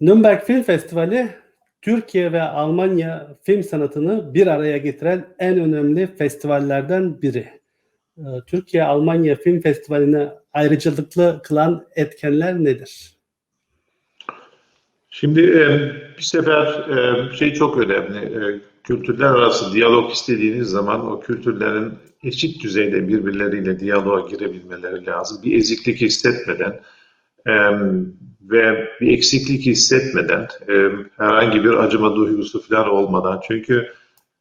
Nürnberg Film Festivali Türkiye ve Almanya film sanatını bir araya getiren en önemli festivallerden biri. Ee, Türkiye-Almanya Film Festivali'ni ayrıcalıklı kılan etkenler nedir? Şimdi e, bir sefer e, şey çok önemli. E, kültürler arası diyalog istediğiniz zaman o kültürlerin eşit düzeyde birbirleriyle diyaloğa girebilmeleri lazım. Bir eziklik hissetmeden ve bir eksiklik hissetmeden e, herhangi bir acıma duygusu falan olmadan. Çünkü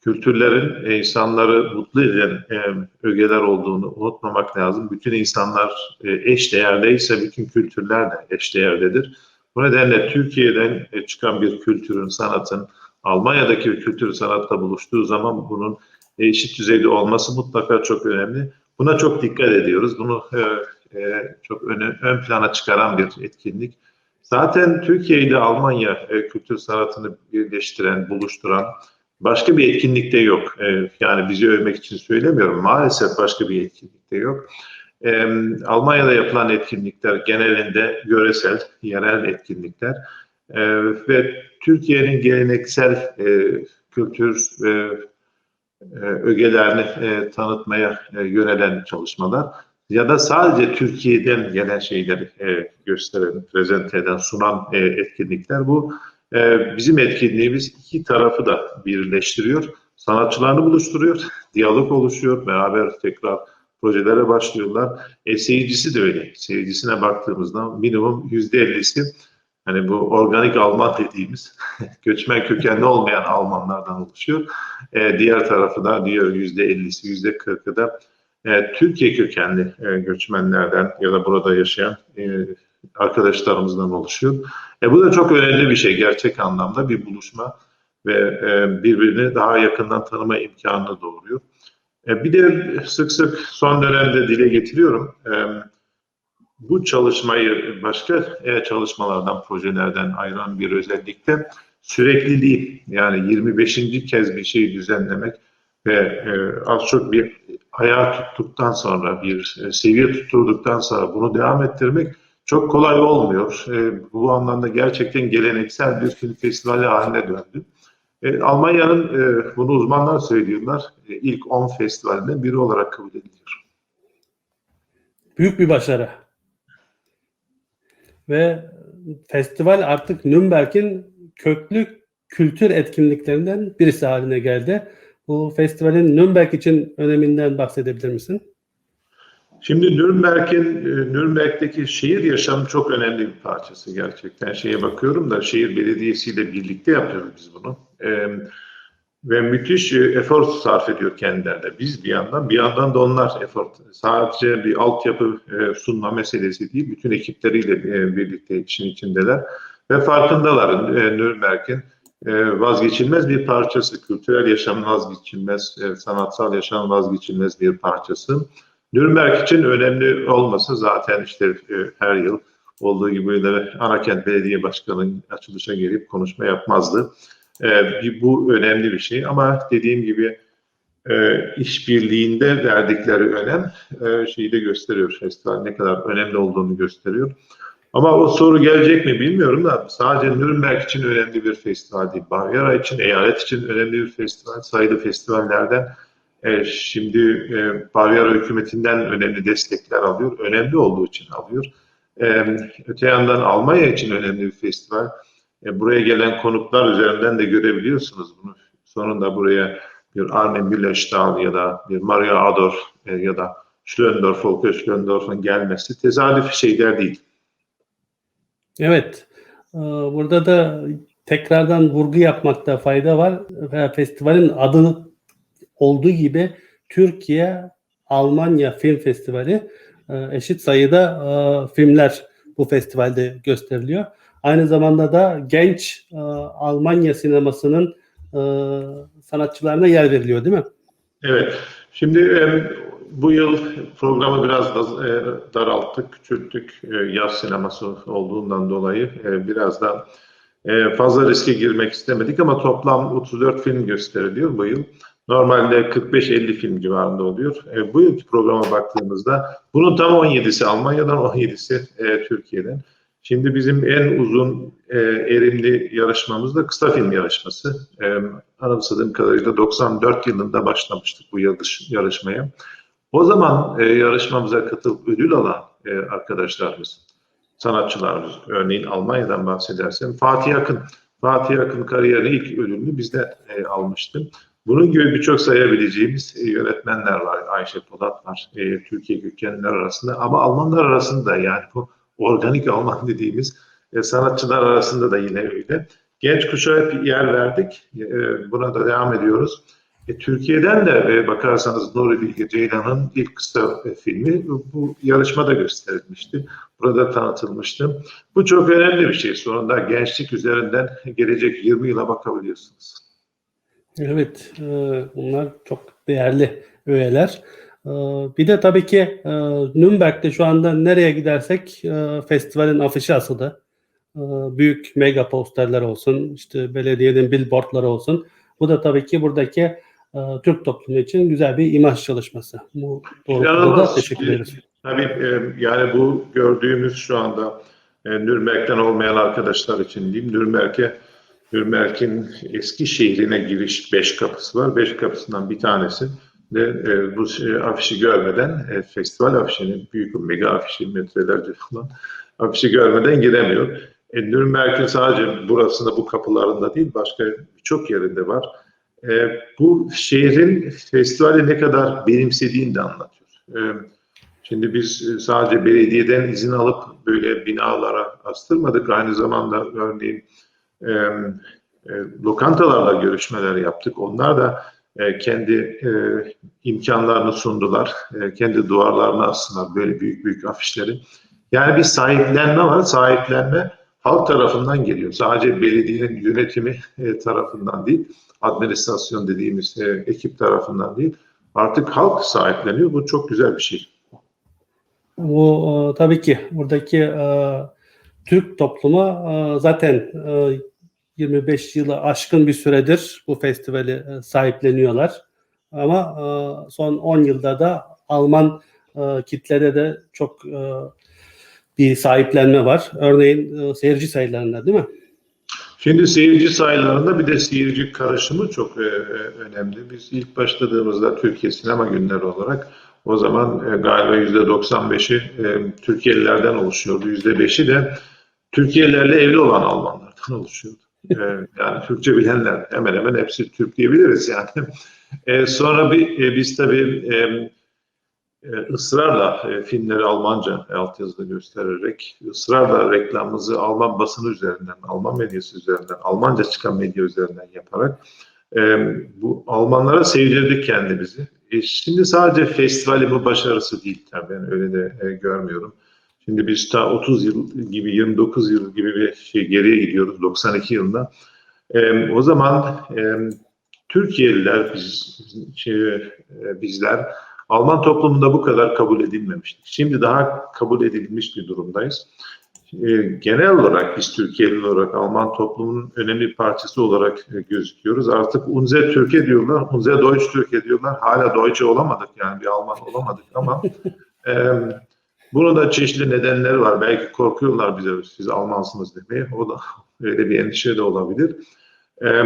kültürlerin e, insanları mutlu eden e, ögeler olduğunu unutmamak lazım. Bütün insanlar e, eş değerdeyse bütün kültürler de eş değerdedir. Bu nedenle Türkiye'den e, çıkan bir kültürün, sanatın Almanya'daki bir kültür sanatla buluştuğu zaman bunun eşit düzeyde olması mutlaka çok önemli. Buna çok dikkat ediyoruz. Bunu e, e, çok ön, ön plana çıkaran bir etkinlik. Zaten Türkiye ile Almanya e, kültür sanatını birleştiren, buluşturan başka bir etkinlikte yok. E, yani bizi övmek için söylemiyorum. Maalesef başka bir etkinlikte yok. E, Almanya'da yapılan etkinlikler genelinde yöresel, yerel etkinlikler e, ve Türkiye'nin geleneksel e, kültür e, e, ögelerini e, tanıtmaya e, yönelen çalışmalar ya da sadece Türkiye'den gelen şeyleri e, gösteren, prezente eden, sunan e, etkinlikler bu. E, bizim etkinliğimiz iki tarafı da birleştiriyor. Sanatçılarını buluşturuyor, diyalog oluşuyor, beraber tekrar projelere başlıyorlar. E, seyircisi de öyle. Seyircisine baktığımızda minimum yüzde ellisi hani bu organik Alman dediğimiz göçmen kökenli olmayan Almanlardan oluşuyor. E, diğer tarafı da diğer yüzde ellisi, yüzde kırkı da e, Türkiye kökenli e, göçmenlerden ya da burada yaşayan e, arkadaşlarımızdan oluşuyor. E, bu da çok önemli bir şey gerçek anlamda bir buluşma ve e, birbirini daha yakından tanıma imkanını doğuruyor. E, bir de sık sık son dönemde dile getiriyorum. E, bu çalışmayı başka e, çalışmalardan, projelerden ayıran bir özellikle sürekliliği yani 25. kez bir şeyi düzenlemek ve e, az çok bir ayağı tuttuktan sonra, bir e, seviye tutturduktan sonra bunu devam ettirmek çok kolay olmuyor. E, bu anlamda gerçekten geleneksel bir film festivali haline döndü. E, Almanya'nın e, bunu uzmanlar söylüyorlar. E, ilk 10 festivalinden biri olarak kabul ediliyor. Büyük bir başarı. Ve festival artık Nürnberg'in köklü kültür etkinliklerinden birisi haline geldi. Bu festivalin Nürnberg için öneminden bahsedebilir misin? Şimdi Nürnberg'in e, Nürnberg'deki şehir yaşamı çok önemli bir parçası gerçekten. Şeye bakıyorum da şehir belediyesiyle birlikte yapıyoruz biz bunu. Ee, ve müthiş e, efor sarf ediyor kendilerine. Biz bir yandan, bir yandan da onlar efor. Sadece bir altyapı e, sunma meselesi değil, bütün ekipleriyle birlikte işin içindeler. Ve farkındalar Nürnberg'in vazgeçilmez bir parçası, kültürel yaşamın vazgeçilmez, e, sanatsal yaşamın vazgeçilmez bir parçası. Nürnberg için önemli olması zaten işte e, her yıl olduğu gibi Anakent Belediye Başkanı açılışa gelip konuşma yapmazdı. E, bu önemli bir şey ama dediğim gibi e, işbirliğinde verdikleri önem e, şeyi de gösteriyor. Festival ne kadar önemli olduğunu gösteriyor. Ama o soru gelecek mi bilmiyorum da sadece Nürnberg için önemli bir festival değil. Bavyera için, eyalet için önemli bir festival. Sayılı festivallerden e, şimdi e, Bavyera hükümetinden önemli destekler alıyor. Önemli olduğu için alıyor. E, öte yandan Almanya için önemli bir festival. E, buraya gelen konuklar üzerinden de görebiliyorsunuz bunu. Sonunda buraya bir Arne Müllerstahl ya da bir Maria Ador e, ya da Schlöndorff, Volker Schlöndorff'un gelmesi tesadüf şeyler değil. Evet. Ee, Burada da tekrardan vurgu yapmakta fayda var. Festivalin adı olduğu gibi Türkiye Almanya Film Festivali e, eşit sayıda e, filmler bu festivalde gösteriliyor. Aynı zamanda da genç e, Almanya sinemasının sanatçılarına yer veriliyor değil mi? Evet. Şimdi bu yıl programı biraz da daralttık, küçülttük. Yaz sineması olduğundan dolayı biraz da fazla riske girmek istemedik ama toplam 34 film gösteriliyor bu yıl. Normalde 45-50 film civarında oluyor. E, bu yılki programa baktığımızda bunun tam 17'si Almanya'dan, 17'si e, Türkiye'den. Şimdi bizim en uzun e, erimli yarışmamız da kısa film yarışması. E, anımsadığım kadarıyla 94 yılında başlamıştık bu yarış, yarışmaya. O zaman e, yarışmamıza katılıp ödül alan e, arkadaşlarımız, sanatçılarımız, örneğin Almanya'dan bahsedersem Fatih Akın. Fatih Akın kariyerinin ilk ödülünü bizde e, almıştı. Bunun gibi birçok sayabileceğimiz e, yönetmenler var. Ayşe Polat var, e, Türkiye kökenliler arasında ama Almanlar arasında yani bu organik Alman dediğimiz e, sanatçılar arasında da yine öyle. Genç kuşağa hep yer verdik. E, buna da devam ediyoruz. E, Türkiye'den de e, bakarsanız Nuri Bilge Ceylan'ın ilk kısa e, filmi bu, yarışmada gösterilmişti. Burada tanıtılmıştı. Bu çok önemli bir şey. Sonunda gençlik üzerinden gelecek 20 yıla bakabiliyorsunuz. Evet, e, bunlar çok değerli öğeler. E, bir de tabii ki e, Nürnberg'de şu anda nereye gidersek e, festivalin afişi asılı. E, büyük mega posterler olsun, işte belediyenin billboardları olsun. Bu da tabii ki buradaki e, Türk toplumu için güzel bir imaj çalışması. Bu doğrultuda da teşekkür ederiz. Tabii e, yani bu gördüğümüz şu anda e, Nürnberg'den olmayan arkadaşlar için diyeyim. Nürnberg'e Nürnberg'in eski şehrine giriş beş kapısı var. Beş kapısından bir tanesi de e, bu şey, afişi görmeden e, festival afişinin büyük mega afişi metrelerce falan afişi görmeden giremiyor. E, Nürnberg'in sadece burasında bu kapılarında değil başka birçok yerinde var. E, bu şehrin festivali ne kadar benimsediğini de anlatıyor. E, Şimdi biz e, sadece belediyeden izin alıp böyle binalara astırmadık. Aynı zamanda örneğin e, e, lokantalarla görüşmeler yaptık. Onlar da e, kendi e, imkanlarını sundular. E, kendi duvarlarına astılar böyle büyük büyük afişleri. Yani bir sahiplenme var. Sahiplenme halk tarafından geliyor. Sadece belediyenin yönetimi e, tarafından değil, administrasyon dediğimiz e, ekip tarafından değil. Artık halk sahipleniyor. Bu çok güzel bir şey. Bu e, tabii ki buradaki e, Türk toplumu e, zaten e, 25 yılı aşkın bir süredir bu festivali e, sahipleniyorlar. Ama e, son 10 yılda da Alman e, kitlede de çok e, bir sahiplenme var. Örneğin e, seyirci sayılarında değil mi? Şimdi seyirci sayılarında bir de seyirci karışımı çok e, e, önemli. Biz ilk başladığımızda Türkiye Sinema Günleri olarak o zaman e, galiba yüzde 95'i e, Türkiye'lilerden oluşuyordu. Yüzde 5'i de Türkiye'lilerle evli olan Almanlardan oluşuyordu. Yani Türkçe bilenler hemen hemen hepsi Türk diyebiliriz yani. Sonra bir biz tabii ısrarla e, filmleri Almanca altyazıda göstererek, ısrarla reklamımızı Alman basını üzerinden, Alman medyası üzerinden, Almanca çıkan medya üzerinden yaparak e, bu Almanlara sevdirdik kendimizi. E, şimdi sadece festivali bu başarısı değil tabii ben öyle de e, görmüyorum. Şimdi biz ta 30 yıl gibi, 29 yıl gibi bir şey geriye gidiyoruz 92 yılında. E, o zaman e, Türkiye'liler, biz, şey, e, bizler Alman toplumunda bu kadar kabul edilmemiştik. Şimdi daha kabul edilmiş bir durumdayız. E, genel olarak biz Türkiye'li olarak Alman toplumunun önemli parçası olarak e, gözüküyoruz. Artık Unze Türkiye diyorlar, Unze Deutsch Türkiye diyorlar. Hala Deutsche olamadık yani bir Alman olamadık ama e, bunun da çeşitli nedenleri var. Belki korkuyorlar bize siz Almansınız demeye. O da öyle bir endişe de olabilir. E,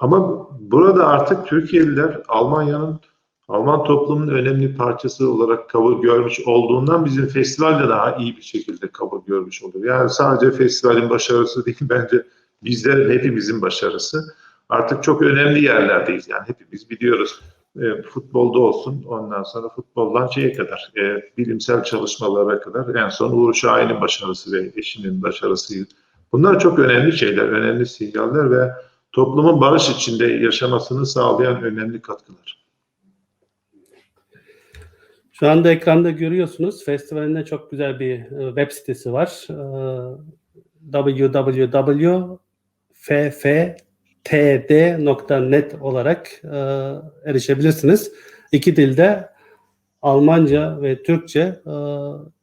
ama burada artık Türkiye'liler Almanya'nın Alman toplumunun önemli parçası olarak kabul görmüş olduğundan bizim festival de daha iyi bir şekilde kabul görmüş oluyor. Yani sadece festivalin başarısı değil bence bizlerin hepimizin başarısı. Artık çok önemli yerlerdeyiz. Yani hepimiz biliyoruz e, futbolda olsun ondan sonra futboldan şeye kadar e, bilimsel çalışmalara kadar en son Uğur Şahin'in başarısı ve eşinin başarısı. Bunlar çok önemli şeyler, önemli sinyaller ve toplumun barış içinde yaşamasını sağlayan önemli katkılar. Şu anda ekranda görüyorsunuz. Festivalinde çok güzel bir e, web sitesi var. E, www.ffTD.net olarak e, erişebilirsiniz. İki dilde Almanca ve Türkçe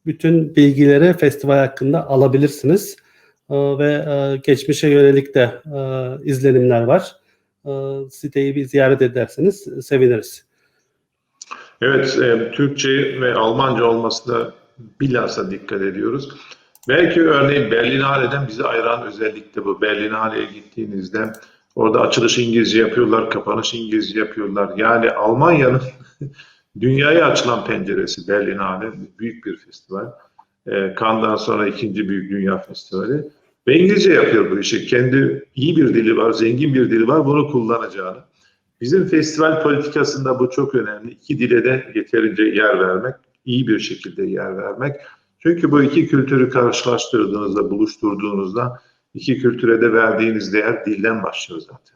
bütün bilgileri festival hakkında alabilirsiniz. Ve geçmişe yönelik de izlenimler var. Siteyi bir ziyaret ederseniz seviniriz. Evet, e, Türkçe ve Almanca olmasına bilhassa dikkat ediyoruz. Belki örneğin Berlinale'den bizi ayıran özellik de bu. Berlinale'ye gittiğinizde orada açılış İngilizce yapıyorlar, kapanış İngilizce yapıyorlar. Yani Almanya'nın dünyaya açılan penceresi Berlinale büyük bir festival. E, Cannes'dan sonra ikinci büyük dünya festivali. Ve İngilizce yapıyor bu işi. Kendi iyi bir dili var, zengin bir dili var. Bunu kullanacağını. Bizim festival politikasında bu çok önemli. İki dile de yeterince yer vermek, iyi bir şekilde yer vermek. Çünkü bu iki kültürü karşılaştırdığınızda, buluşturduğunuzda iki kültüre de verdiğiniz değer dilden başlıyor zaten.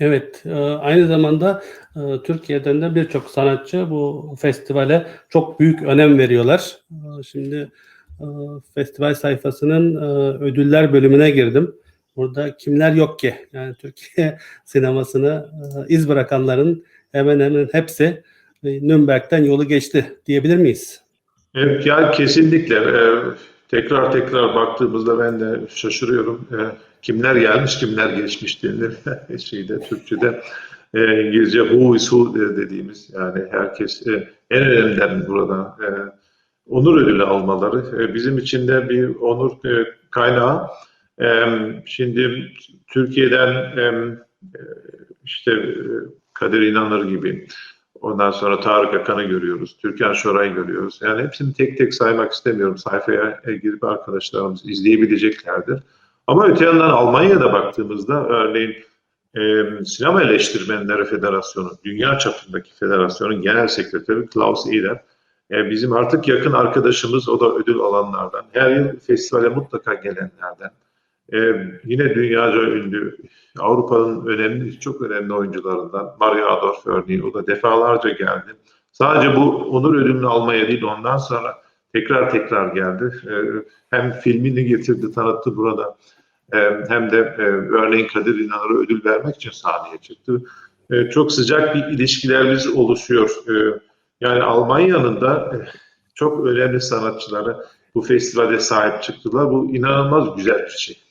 Evet, e, aynı zamanda e, Türkiye'den de birçok sanatçı bu festivale çok büyük önem veriyorlar. E, Şimdi festival sayfasının ödüller bölümüne girdim. Burada kimler yok ki? Yani Türkiye sinemasına e, iz bırakanların hemen hemen hepsi e, Nürnberg'den yolu geçti diyebilir miyiz? Evet, yani kesinlikle. Ee, tekrar tekrar baktığımızda ben de şaşırıyorum. Ee, kimler gelmiş, kimler geçmiş denir şeyde, Türkçe'de. Ee, İngilizce who is who dediğimiz yani herkes e, en önemlilerin burada e, onur ödülü almaları e, bizim için de bir onur e, kaynağı. Şimdi Türkiye'den işte e, Kadir İnanır gibi Ondan sonra Tarık Akan'ı görüyoruz. Türkan Şoray'ı görüyoruz. Yani hepsini tek tek saymak istemiyorum. Sayfaya girip arkadaşlarımız izleyebileceklerdir. Ama öte yandan Almanya'da baktığımızda örneğin e, Sinema Eleştirmenleri Federasyonu, dünya çapındaki federasyonun genel sekreteri Klaus Ehler, e, bizim artık yakın arkadaşımız, o da ödül alanlardan. Her yıl festivale mutlaka gelenlerden. E, yine dünyaca ünlü Avrupa'nın önemli, çok önemli oyuncularından Mario Adolf örneğin o da defalarca geldi. Sadece bu onur ödülünü almaya değil ondan sonra tekrar tekrar geldi. Ee, hem filmini getirdi, tanıttı burada ee, hem de e, örneğin Kadir İnanır'a ödül vermek için sahneye çıktı. Ee, çok sıcak bir ilişkilerimiz oluşuyor. Ee, yani Almanya'nın da e, çok önemli sanatçıları bu festivale sahip çıktılar. Bu inanılmaz güzel bir şey.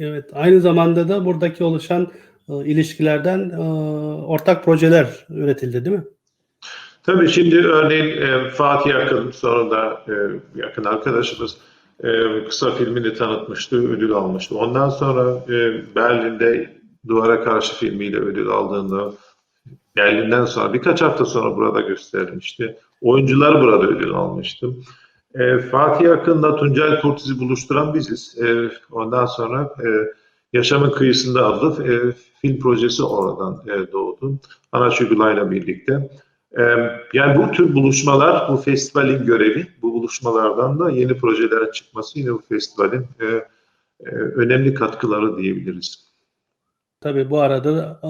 Evet, aynı zamanda da buradaki oluşan e, ilişkilerden e, ortak projeler üretildi değil mi? Tabii şimdi örneğin e, Fatih Akın sonra da e, yakın arkadaşımız e, kısa filmini tanıtmıştı, ödül almıştı. Ondan sonra e, Berlin'de Duvara Karşı filmiyle ödül aldığında Berlin'den sonra birkaç hafta sonra burada gösterilmişti. Oyuncular burada ödül almıştı. E, Fatih Akın'la Tuncel Kurtiz'i buluşturan biziz. E, ondan sonra e, Yaşamın Kıyısında adlı e, film projesi oradan e, doğdu. Anaç Uygulay'la birlikte. E, yani bu tür buluşmalar, bu festivalin görevi, bu buluşmalardan da yeni projelere çıkması yine bu festivalin e, e, önemli katkıları diyebiliriz. Tabii bu arada e,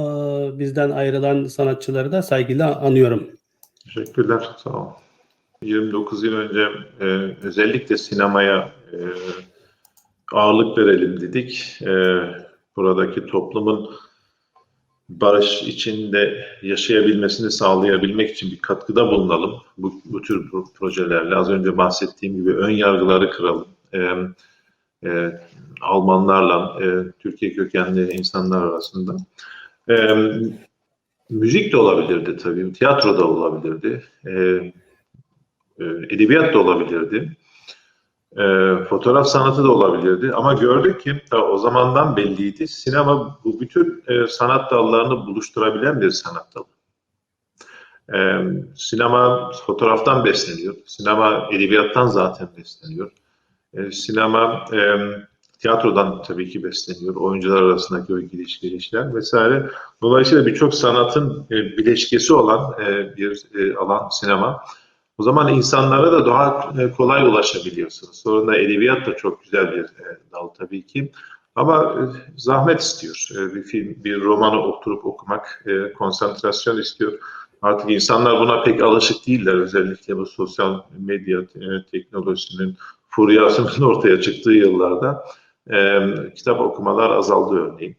bizden ayrılan sanatçıları da saygıyla anıyorum. Teşekkürler, sağ olun. 29 yıl önce e, özellikle sinemaya e, ağırlık verelim dedik. E, buradaki toplumun barış içinde yaşayabilmesini sağlayabilmek için bir katkıda bulunalım bu, bu tür projelerle. Az önce bahsettiğim gibi ön yargıları kıralım. E, e, Almanlarla, e, Türkiye kökenli insanlar arasında. E, müzik de olabilirdi tabii, tiyatro da olabilirdi. E, edebiyat da olabilirdi. E, fotoğraf sanatı da olabilirdi. Ama gördük ki o zamandan belliydi. Sinema bu bütün e, sanat dallarını buluşturabilen bir sanat dalı. E, sinema fotoğraftan besleniyor. Sinema edebiyattan zaten besleniyor. E, sinema e, tiyatrodan tabii ki besleniyor. Oyuncular arasındaki o gidiş gelişler vesaire. Dolayısıyla birçok sanatın e, bileşkesi olan e, bir e, alan sinema. O zaman insanlara da daha kolay ulaşabiliyorsunuz. Sonra edebiyat da çok güzel bir dal tabii ki. Ama zahmet istiyor. Bir film, bir romanı oturup okumak, konsantrasyon istiyor. Artık insanlar buna pek alışık değiller. Özellikle bu sosyal medya teknolojisinin furyasının ortaya çıktığı yıllarda kitap okumalar azaldı örneğin.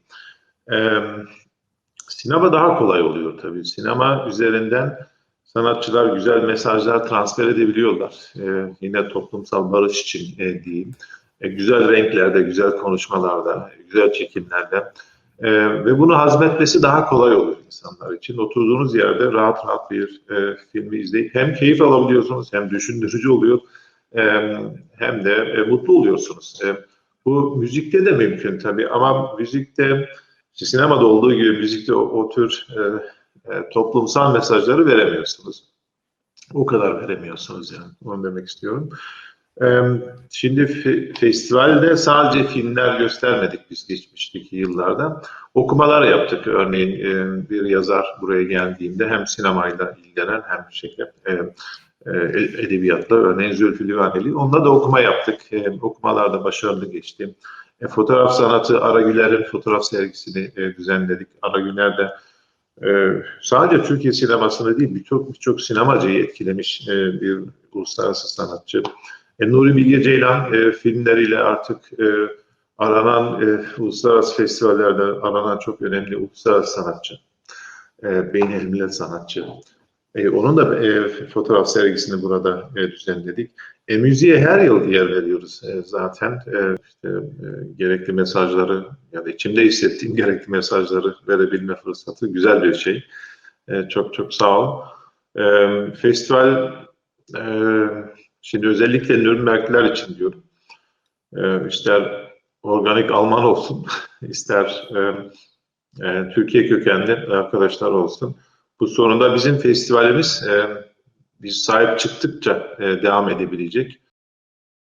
Sinema daha kolay oluyor tabii. Sinema üzerinden sanatçılar güzel mesajlar transfer edebiliyorlar. Ee, yine toplumsal barış için e, diyeyim. E, güzel renklerde, güzel konuşmalarda, güzel çekimlerde. E, ve bunu hazmetmesi daha kolay oluyor insanlar için. Oturduğunuz yerde rahat rahat bir e, filmi izleyip hem keyif alabiliyorsunuz hem düşündürücü oluyor e, hem de e, mutlu oluyorsunuz. E, bu müzikte de mümkün tabii ama müzikte işte sinemada olduğu gibi müzikte o, o tür e, e, toplumsal mesajları veremiyorsunuz. O kadar veremiyorsunuz yani. Onu demek istiyorum. E, şimdi fe- festivalde sadece filmler göstermedik biz geçmişteki yıllarda. Okumalar yaptık. Örneğin e, bir yazar buraya geldiğinde hem sinemayla ilgilenen hem şey, e, e, edebiyatla örneğin Zülfü Livaneli. Onunla da okuma yaptık. E, okumalar da başarılı geçti. E, fotoğraf sanatı Aragüler'in fotoğraf sergisini e, düzenledik. Aragüler de e, sadece Türkiye sinemasını değil birçok birçok sinemacıyı etkilemiş e, bir uluslararası sanatçı. E, Nuri Bilge Ceylan e, filmleriyle artık e, aranan e, uluslararası festivallerde aranan çok önemli uluslararası sanatçı. E, Beynelmilel sanatçı. E, onun da e, fotoğraf sergisini burada e, düzenledik. E, müziğe her yıl yer veriyoruz e, zaten. E, işte, e, gerekli mesajları ya da içimde hissettiğim gerekli mesajları verebilme fırsatı güzel bir şey. E, çok çok sağ ol. E, festival e, şimdi özellikle Nürnbergler için diyorum. E, ister organik Alman olsun, ister e, e, Türkiye kökenli arkadaşlar olsun. Bu sonunda bizim festivalimiz e, biz sahip çıktıkça e, devam edebilecek.